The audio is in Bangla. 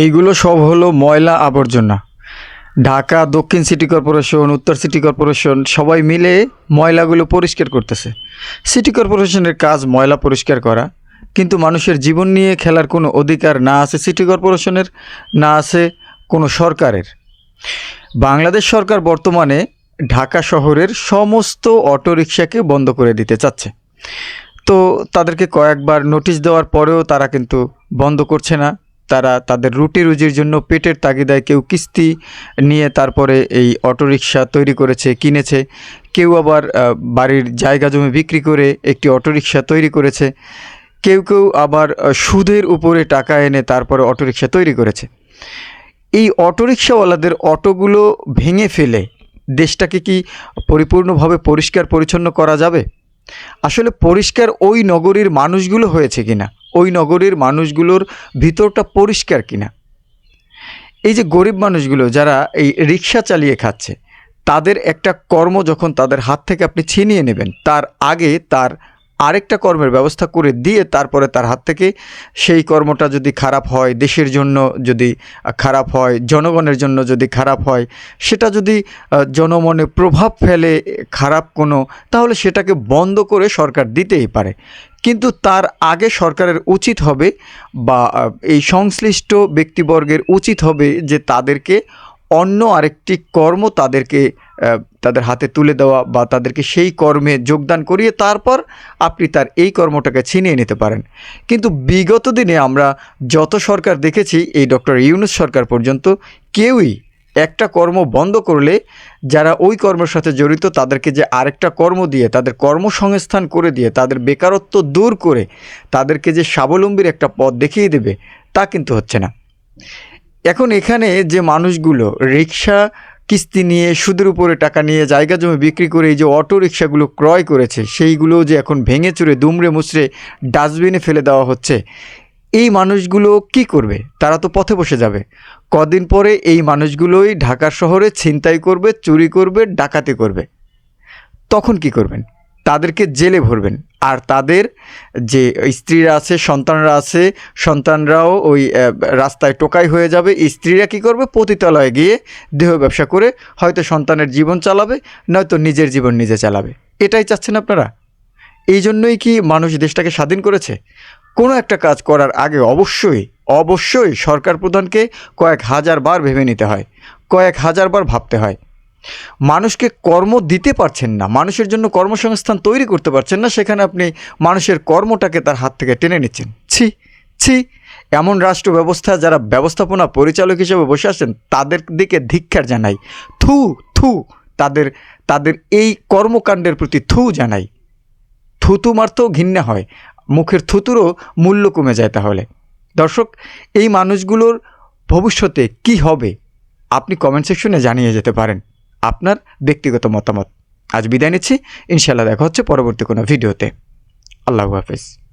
এইগুলো সব হলো ময়লা আবর্জনা। ঢাকা, দক্ষিণ সিটি কর্পোরেশন, উত্তর সিটি কর্পোরেশন সবাই মিলে ময়লাগুলো পরিষ্কার করতেছে। সিটি কর্পোরেশনের কাজ ময়লা পরিষ্কার করা, কিন্তু মানুষের জীবন নিয়ে খেলার কোনো অধিকার না আছে সিটি কর্পোরেশনের, না আছে কোনো সরকারের। বাংলাদেশ সরকার বর্তমানে ঢাকা শহরের সমস্ত অটোরিকশাকে বন্ধ করে দিতে চাচ্ছে। তো তাদেরকে কয়েকবার নোটিশ দেওয়ার পরেও তারা কিন্তু বন্ধ করছে না। তারা তাদের রুটি রুজির জন্য পেটের তাগিদায় কেউ কিস্তি নিয়ে তারপরে এই অটোরিকশা তৈরি করেছে, কিনেছে। কেউ আবার বাড়ির জায়গা জমি বিক্রি করে একটি অটোরিকশা তৈরি করেছে। কেউ কেউ আবার সুদের উপরে টাকা এনে তারপরে অটোরিকশা তৈরি করেছে। এই অটোরিকশাওয়ালাদের অটোগুলো ভেঙে ফেলে দেশটাকে কি পরিপূর্ণভাবে পরিষ্কার পরিচ্ছন্ন করা যাবে? আসলে পরিষ্কার ওই নগরীর মানুষগুলো হয়েছে কিনা? ওই নগরীর মানুষগুলোর ভিতরটা পরিষ্কার কিনা? এই যে গরিব মানুষগুলো যারা এই রিক্সা চালিয়ে খাচ্ছে, তাদের একটা কর্ম যখন তাদের হাত থেকে আপনি ছিনিয়ে নেবেন, তার আগে তার আরেকটা কর্মের ব্যবস্থা করে দিয়ে তারপরে তার হাত থেকে সেই কর্মটা যদি খারাপ হয়, দেশের জন্য যদি খারাপ হয়, জনগণের জন্য যদি খারাপ হয়, সেটা যদি জনমনে প্রভাব ফেলে খারাপ কোনো, তাহলে সেটাকে বন্ধ করে সরকার দিতেই পারে। কিন্তু তার আগে সরকারের উচিত হবে বা এই সংশ্লিষ্ট ব্যক্তিবর্গের উচিত হবে যে তাদেরকে অন্য আরেকটি কর্ম তাদেরকে তাদের হাতে তুলে দেওয়া বা তাদেরকে সেই কর্মে যোগদান করিয়ে তারপর আপনি তার এই কর্মটাকে ছিনিয়ে নিতে পারেন। কিন্তু বিগত দিনে আমরা যত সরকার দেখেছি, এই ডক্টর ইউনুস সরকার পর্যন্ত কেউই একটা কর্ম বন্ধ করলে যারা ওই কর্মের সাথে জড়িত, তাদেরকে যে আরেকটা কর্ম দিয়ে, তাদের কর্মসংস্থান করে দিয়ে, তাদের বেকারত্ব দূর করে তাদেরকে যে স্বাবলম্বীর একটা পথ দেখিয়ে দেবে, তা কিন্তু হচ্ছে না। এখন এখানে যে মানুষগুলো, রিক্সা কিস্তি নিয়ে সুদের উপরে টাকা নিয়ে জায়গা জমি বিক্রি করে এই যে অটো রিক্সাগুলো ক্রয় করেছে সেইগুলো যে এখন ভেঙে চুরে দুমড়ে মুচড়ে ডাস্টবিনে ফেলে দেওয়া হচ্ছে, এই মানুষগুলো কি করবে? তারা তো পথে বসে যাবে। কদিন পরে এই মানুষগুলোই ঢাকা শহরে ছিনতাই করবে, চুরি করবে, ডাকাতি করবে। তখন কি করবেন? তাদেরকে জেলে ভরবেন। আর তাদের যে স্ত্রীরা আছে, সন্তানরা আছে, সন্তানরাও ওই রাস্তায় টোকাই হয়ে যাবে। স্ত্রীরা কি করবে? পতিতালয়ে গিয়ে দেহ ব্যবসা করে হয়তো সন্তানের জীবন চালাবে, নয়তো নিজের জীবন নিজে চালাবে। এটাই চাচ্ছেন আপনারা? এই জন্যই কি মানুষ দেশটাকে স্বাধীন করেছে? কোনো একটা কাজ করার আগে অবশ্যই অবশ্যই সরকার প্রধানকে কয়েক হাজার বার ভেবে নিতে হয়, কয়েক হাজার বার ভাবতে হয়। মানুষকে কর্ম দিতে পারছেন না, মানুষের জন্য কর্মসংস্থান তৈরি করতে পারছেন না, সেখানে আপনি মানুষের কর্মটাকে তার হাত থেকে টেনে নিচ্ছেন। ছি ছি, এমন রাষ্ট্র ব্যবস্থা যারা ব্যবস্থাপনা পরিচালক হিসেবে বসে আছেন, তাদের দিকে ধিক্ষার জানাই। থু থু, তাদের তাদের এই কর্মকাণ্ডের প্রতি থু জানাই। থুতু মারতেও ঘৃণা হয়, মুখের থুতুরও মূল্য কমে যায় তাহলে। দর্শক, এই মানুষগুলোর ভবিষ্যতে কি হবে, আপনি কমেন্ট সেকশনে জানিয়ে যেতে পারেন। আপনার ব্যক্তিগত মতামত। আজ বিদায় নিচ্ছি। ইনশাল্লাহ দেখা হচ্ছে পরবর্তী কোনো ভিডিওতে। আল্লাহ হাফেজ।